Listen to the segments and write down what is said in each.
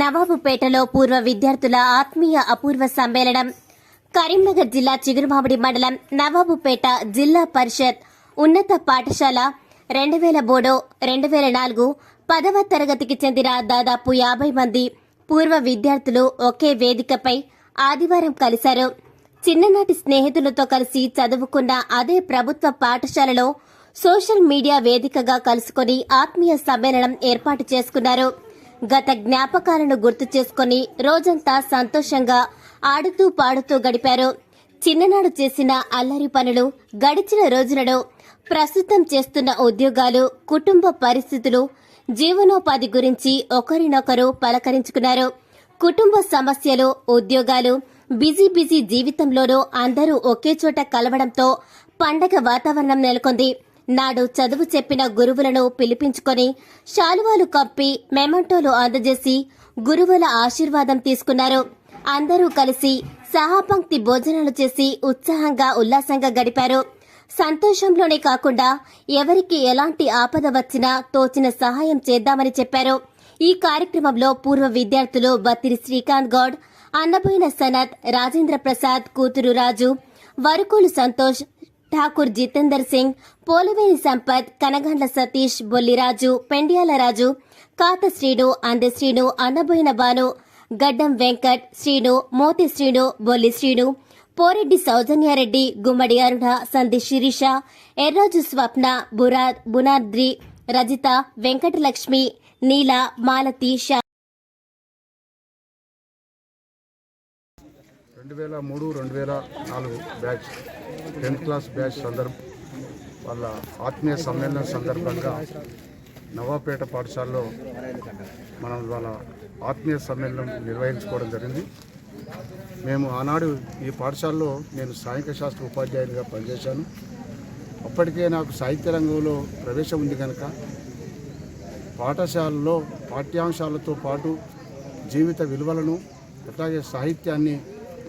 నవాబుపేటలో పూర్వ విద్యార్థుల ఆత్మీయ అపూర్వ సమ్మేళనం. కరీంనగర్ జిల్లా చిగురుమామిడి మండలం నవాబుపేట జిల్లా పరిషత్ ఉన్నత పాఠశాల రెండు వేల మూడు రెండు వేల నాలుగు పదవ తరగతికి చెందిన దాదాపు యాభై మంది పూర్వ విద్యార్థులు ఒకే వేదికపై ఆదివారం కలిశారు. చిన్ననాటి స్నేహితులతో కలిసి చదువుకున్న అదే ప్రభుత్వ పాఠశాలలో సోషల్ మీడియా వేదికగా కలుసుకొని ఆత్మీయ సమ్మేళనం ఏర్పాటు చేసుకున్నారు. గత జ్ఞాపకాలను గుర్తు చేసుకుని రోజంతా సంతోషంగా ఆడుతూ పాడుతూ గడిపారు. చిన్ననాడు చేసిన అల్లరి పనులు గడిచిన రోజులలో ప్రస్తుతం చేస్తున్న ఉద్యోగాలు కుటుంబ పరిస్థితులు జీవనోపాధి గురించి ఒకరినొకరు పలకరించుకున్నారు. కుటుంబ సమస్యలు ఉద్యోగాలు బిజీ బిజీ జీవితంలోనూ అందరూ ఒకే చోట కలవడంతో పండగ వాతావరణం నెలకొంది. నాడు చదువు చెప్పిన గురువులను పిలిపించుకొని శాలువాలు కప్పి మెమంటోలు అందజేసి గురువుల ఆశీర్వాదం తీసుకున్నారు. అందరూ కలిసి సహాపంక్తి భోజనాలు చేసి ఉత్సాహంగా ఉల్లాసంగా గడిపారు. సంతోషంలోనే కాకుండా ఎవరికి ఎలాంటి ఆపద వచ్చినా తోచిన సహాయం చేద్దామని చెప్పారు. ఈ కార్యక్రమంలో పూర్వ విద్యార్థులు బత్తిరి శ్రీకాంత్ గౌడ్ అన్నపోయిన సనత్ రాజేంద్ర ప్రసాద్ కూతురు రాజు వరుకోలు సంతోష్ ఠాకూర్ జితేందర్ సింగ్ పోలవేని సంపత్ కనగండ్ల సతీష్ బొల్లిరాజు పెండియాల రాజు కాత శ్రీను అందె శ్రీను అన్నబోయిన బాను గడ్డం వెంకట్ శ్రీను మోతి శ్రీను బొల్లి శ్రీను పోరెడ్డి సౌజన్యారెడ్డి గుమ్మడి అరుణ సంధి శిరీష ఎర్రాజు స్వప్న బురాద్ బునాద్రి రజిత వెంకటలక్ష్మి నీల మాలతి రెండు వేల మూడు రెండు వేల నాలుగు బ్యాచ్ టెన్త్ క్లాస్ బ్యాచ్ సందర్భ వాళ్ళ ఆత్మీయ సమ్మేళనం సందర్భంగా నవాపేట పాఠశాలలో మనం వాళ్ళ ఆత్మీయ సమ్మేళనం నిర్వహించుకోవడం జరిగింది. మేము ఆనాడు ఈ పాఠశాలలో నేను సాంఘిక శాస్త్ర ఉపాధ్యాయునిగా పనిచేశాను. అప్పటికే నాకు సాహిత్య రంగంలో ప్రవేశం ఉంది కనుక పాఠశాలలో పాఠ్యాంశాలతో పాటు జీవిత విలువలను అట్లాగే సాహిత్యాన్ని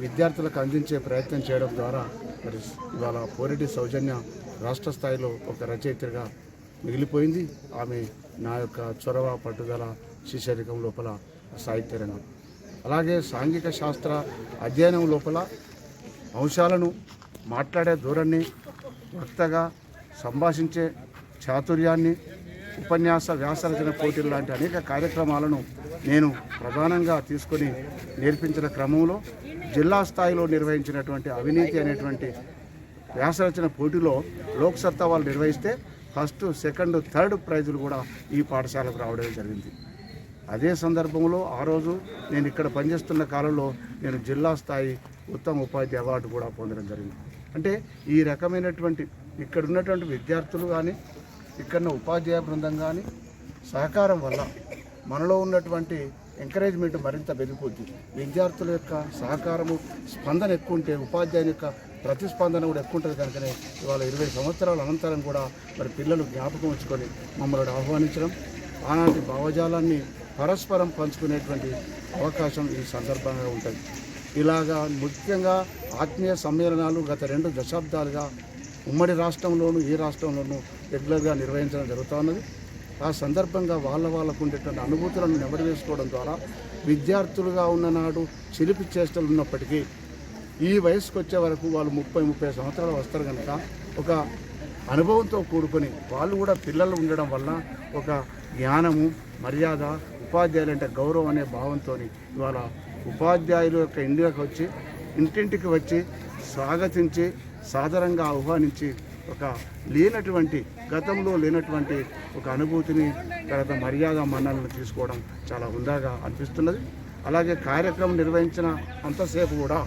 విద్యార్థులకు అందించే ప్రయత్నం చేయడం ద్వారా మరి ఇవాళ పోరెడ్డి సౌజన్య రాష్ట్ర స్థాయిలో ఒక రచయిత్రిగా మిగిలిపోయింది. ఆమె నా యొక్క చొరవ పట్టుదల శిశరికం లోపల సాహిత్య రంగం. అలాగే సాంఘిక శాస్త్ర అధ్యయనం లోపల అంశాలను మాట్లాడే ధోరణి వక్తగా సంభాషించే చాతుర్యాన్ని ఉపన్యాస వ్యాసరచన పోటీలు లాంటి అనేక కార్యక్రమాలను నేను ప్రధానంగా తీసుకొని నేర్పించిన క్రమంలో జిల్లా స్థాయిలో నిర్వహించినటువంటి అవినీతి అనేటువంటి వ్యాసరచన పోటీలో లోక్సత్తా వాళ్ళు నిర్వహిస్తే ఫస్ట్ సెకండ్ థర్డ్ ప్రైజులు కూడా ఈ పాఠశాలకు రావడం జరిగింది. అదే సందర్భంలో ఆ రోజు నేను ఇక్కడ పనిచేస్తున్న కాలంలో నేను జిల్లా స్థాయి ఉత్తమ ఉపాధి అవార్డు కూడా పొందడం జరిగింది. అంటే ఈ రకమైనటువంటి ఇక్కడ ఉన్నటువంటి విద్యార్థులు కానీ ఇక్కడ ఉపాధ్యాయ బృందం కానీ సహకారం వల్ల మనలో ఉన్నటువంటి ఎంకరేజ్మెంట్ మరింత పెరిగిపోతుంది విద్యార్థుల యొక్క సహకారము స్పందన ఎక్కువ ఉంటే ఉపాధ్యాయుని యొక్క ప్రతిస్పందన కూడా ఎక్కువ ఉంటుంది కనుకనే ఇవాళ ఇరవై సంవత్సరాల అనంతరం కూడా మరి పిల్లలు జ్ఞాపకం ఉంచుకొని మమ్మల్ని ఆహ్వానించడం ఆనాటి భావజాలాన్ని పరస్పరం పంచుకునేటువంటి అవకాశం ఈ సందర్భంగా ఉంటుంది. ఇలాగా ముఖ్యంగా ఆత్మీయ సమ్మేళనాలు గత రెండు దశాబ్దాలుగా ఉమ్మడి రాష్ట్రంలోనూ ఈ రాష్ట్రంలోనూ రెగ్యులర్గా నిర్వహించడం జరుగుతూ ఉన్నది. ఆ సందర్భంగా వాళ్ళ వాళ్ళకు ఉండేటువంటి అనుభూతులను నెమరు వేసుకోవడం ద్వారా విద్యార్థులుగా ఉన్ననాడు చిలిపి చేష్టలు ఉన్నప్పటికీ ఈ వయసుకు వచ్చే వరకు వాళ్ళు ముప్పై ముప్పై సంవత్సరాలు వస్తారు కనుక ఒక అనుభవంతో కూడుకొని వాళ్ళు కూడా పిల్లలు ఉండడం వల్ల ఒక జ్ఞానము మర్యాద ఉపాధ్యాయులు అంటే గౌరవం అనే భావంతో ఇవాళ ఉపాధ్యాయులు యొక్క ఇండియాకి వచ్చి ఇంటింటికి వచ్చి స్వాగతించి సాదరంగా ఆహ్వానించి ఒక లేనటువంటి గతంలో లేనటువంటి ఒక అనుభూతిని తర్వాత మర్యాద మన్నలను తీసుకోవడం చాలా హుందాగా అనిపిస్తున్నది. అలాగే కార్యక్రమం నిర్వహించిన అంతసేపు కూడా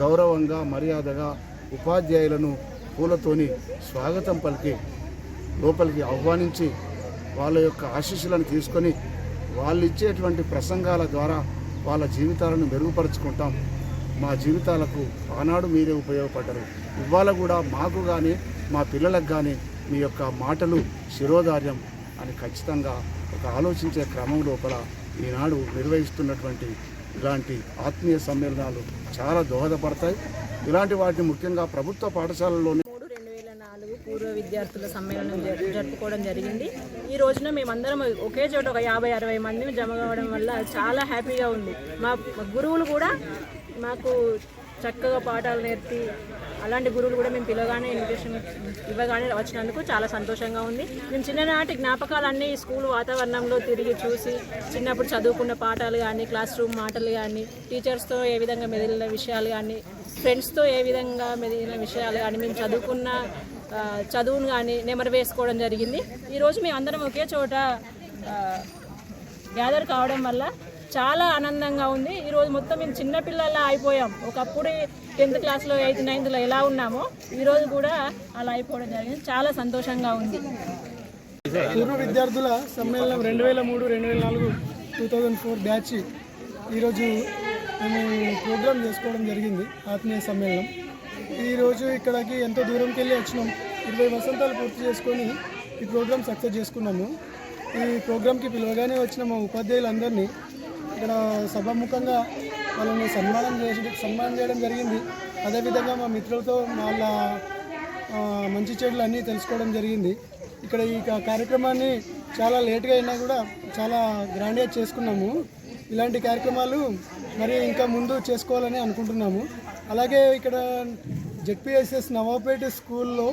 గౌరవంగా మర్యాదగా ఉపాధ్యాయులను పూలతోని స్వాగతం పలికి లోపలికి ఆహ్వానించి వాళ్ళ యొక్క ఆశీస్సులను తీసుకొని వాళ్ళు ఇచ్చేటువంటి ప్రసంగాల ద్వారా వాళ్ళ జీవితాలను మెరుగుపరుచుకుంటాం. మా జీవితాలకు ఆనాడు మీరే ఉపయోగపడ్డారు. ఇవాళ కూడా మాకు కానీ మా పిల్లలకు కానీ మీ యొక్క మాటలు శిరోధార్యం అని ఖచ్చితంగా ఒక ఆలోచించే క్రమం లోపల ఈనాడు నిర్వహిస్తున్నటువంటి ఇలాంటి ఆత్మీయ సమ్మేళనాలు చాలా దోహదపడతాయి. ఇలాంటి వాటిని ముఖ్యంగా ప్రభుత్వ పాఠశాలల్లోనే మూడు రెండు వేల నాలుగు పూర్వ విద్యార్థుల సమ్మేళనం జరుపుకోవడం జరిగింది. ఈ రోజున మేమందరం ఒకే చోట ఒక యాభై అరవై మంది జమ కావడం వల్ల చాలా హ్యాపీగా ఉంది. మా గురువులు కూడా మాకు చక్కగా పాఠాలు నేర్పి అలాంటి గురువులు కూడా మేము పిలవగానే ఇన్విటేషన్ ఇవ్వగానే వచ్చినందుకు చాలా సంతోషంగా ఉంది. మేము చిన్ననాటి జ్ఞాపకాలన్నీ స్కూల్ వాతావరణంలో తిరిగి చూసి చిన్నప్పుడు చదువుకున్న పాఠాలు కానీ క్లాస్ రూమ్ మాటలు కానీ టీచర్స్తో ఏ విధంగా మెదిలిన విషయాలు కానీ ఫ్రెండ్స్తో ఏ విధంగా మెదిలిన విషయాలు కానీ మేము చదువుకున్న చదువును కానీ నెమరు వేసుకోవడం జరిగింది. ఈరోజు మేము అందరం ఒకే చోట గ్యాదర్ కావడం వల్ల చాలా ఆనందంగా ఉంది. ఈరోజు మొత్తం మేము చిన్నపిల్లల్లా అయిపోయాం. ఒకప్పుడు టెన్త్ క్లాస్లో ఎయిత్ నైన్త్లో ఎలా ఉన్నామో ఈరోజు కూడా అలా అయిపోవడం జరిగింది. చాలా సంతోషంగా ఉంది. పూర్వ విద్యార్థుల సమ్మేళనం రెండు వేల మూడు రెండు వేల నాలుగు టూ థౌజండ్ ఫోర్ బ్యాచ్ ఈరోజు మేము ప్రోగ్రామ్ చేసుకోవడం జరిగింది. ఆత్మీయ సమ్మేళనం. ఈరోజు ఇక్కడికి ఎంతో దూరంకి వెళ్ళి వచ్చినాం. ఇరవై వసంతాలు పూర్తి చేసుకొని ఈ ప్రోగ్రామ్ సక్సెస్ చేసుకున్నాము. ఈ ప్రోగ్రామ్కి పిలవగానే వచ్చిన మా ఉపాధ్యాయులందరినీ ఇక్కడ సభాముఖంగా వాళ్ళని సన్మానం చేసి సన్మానం చేయడం జరిగింది. అదేవిధంగా మా మిత్రులతో వాళ్ళ మంచి చెడులు అన్నీ తెలుసుకోవడం జరిగింది. ఇక్కడ ఈ కార్యక్రమాన్ని చాలా లేట్గా అయినా కూడా చాలా గ్రాండ్గా చేసుకున్నాము. ఇలాంటి కార్యక్రమాలు మరి ఇంకా ముందు చేసుకోవాలని అనుకుంటున్నాము. అలాగే ఇక్కడ జెడ్పిఎస్ఎస్ నవాపేట స్కూల్లో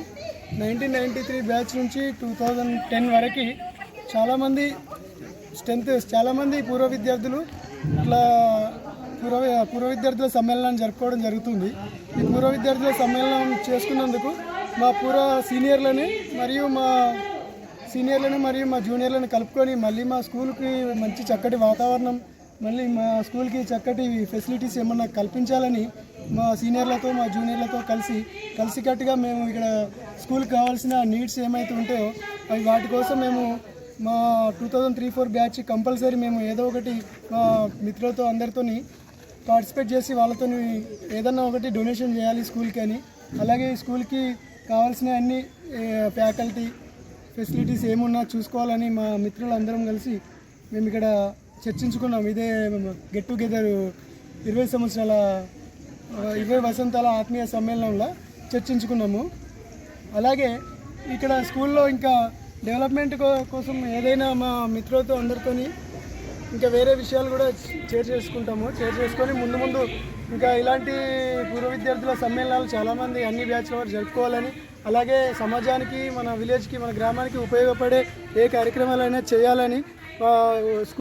నైన్టీన్ నైంటీ త్రీ బ్యాచ్ నుంచి టూ థౌజండ్ టెన్ వరకు చాలామంది స్ట్రెంత్ చాలామంది పూర్వ విద్యార్థులు ఇట్లా పూర్వ పూర్వ విద్యార్థుల సమ్మేళనాన్ని జరుపుకోవడం జరుగుతుంది. ఈ పూర్వ విద్యార్థుల సమ్మేళనం చేసుకున్నందుకు మా పూర్వ సీనియర్లని మరియు మా సీనియర్లను మరియు మా జూనియర్లను కలుపుకొని మళ్ళీ మా స్కూల్కి మంచి చక్కటి వాతావరణం మళ్ళీ మా స్కూల్కి చక్కటి ఫెసిలిటీస్ ఏమన్నా కల్పించాలని మా సీనియర్లతో మా జూనియర్లతో కలిసి కలిసికట్టుగా మేము ఇక్కడ స్కూల్కి కావాల్సిన నీడ్స్ ఏమైతే ఉంటాయో అవి వాటి కోసం మేము మా two thousand three four batch compulsory మేము ఏదో ఒకటి మా మిత్రులతో అందరితోని పార్టిసిపేట్ చేసి వాళ్ళతో ఏదన్నా ఒకటి డొనేషన్ చేయాలి స్కూల్కి అని. అలాగే ఈ స్కూల్కి కావాల్సిన అన్ని ఫ్యాకల్టీ ఫెసిలిటీస్ ఏమున్నా చూసుకోవాలని మా మిత్రులందరం కలిసి మేము ఇక్కడ చర్చించుకున్నాం. ఇదే గెట్ టుగెదర్ ఇరవై సంవత్సరాల ఇరవై వసంతాల ఆత్మీయ సమ్మేళనంలో చర్చించుకున్నాము. అలాగే ఇక్కడ స్కూల్లో ఇంకా డెవలప్మెంట్ కోసం ఏదైనా మా మిత్రులతో అందరితోని ఇంకా వేరే విషయాలు కూడా షేర్ చేసుకుంటాము. షేర్ చేసుకొని ముందు ముందు ఇంకా ఇలాంటి పూర్వ విద్యార్థుల సమ్మేళనాలు చాలామంది అన్ని బ్యాచ్ల వారు జరుపుకోవాలని అలాగే సమాజానికి మన విలేజ్కి మన గ్రామానికి ఉపయోగపడే ఏ కార్యక్రమాలైనా చేయాలని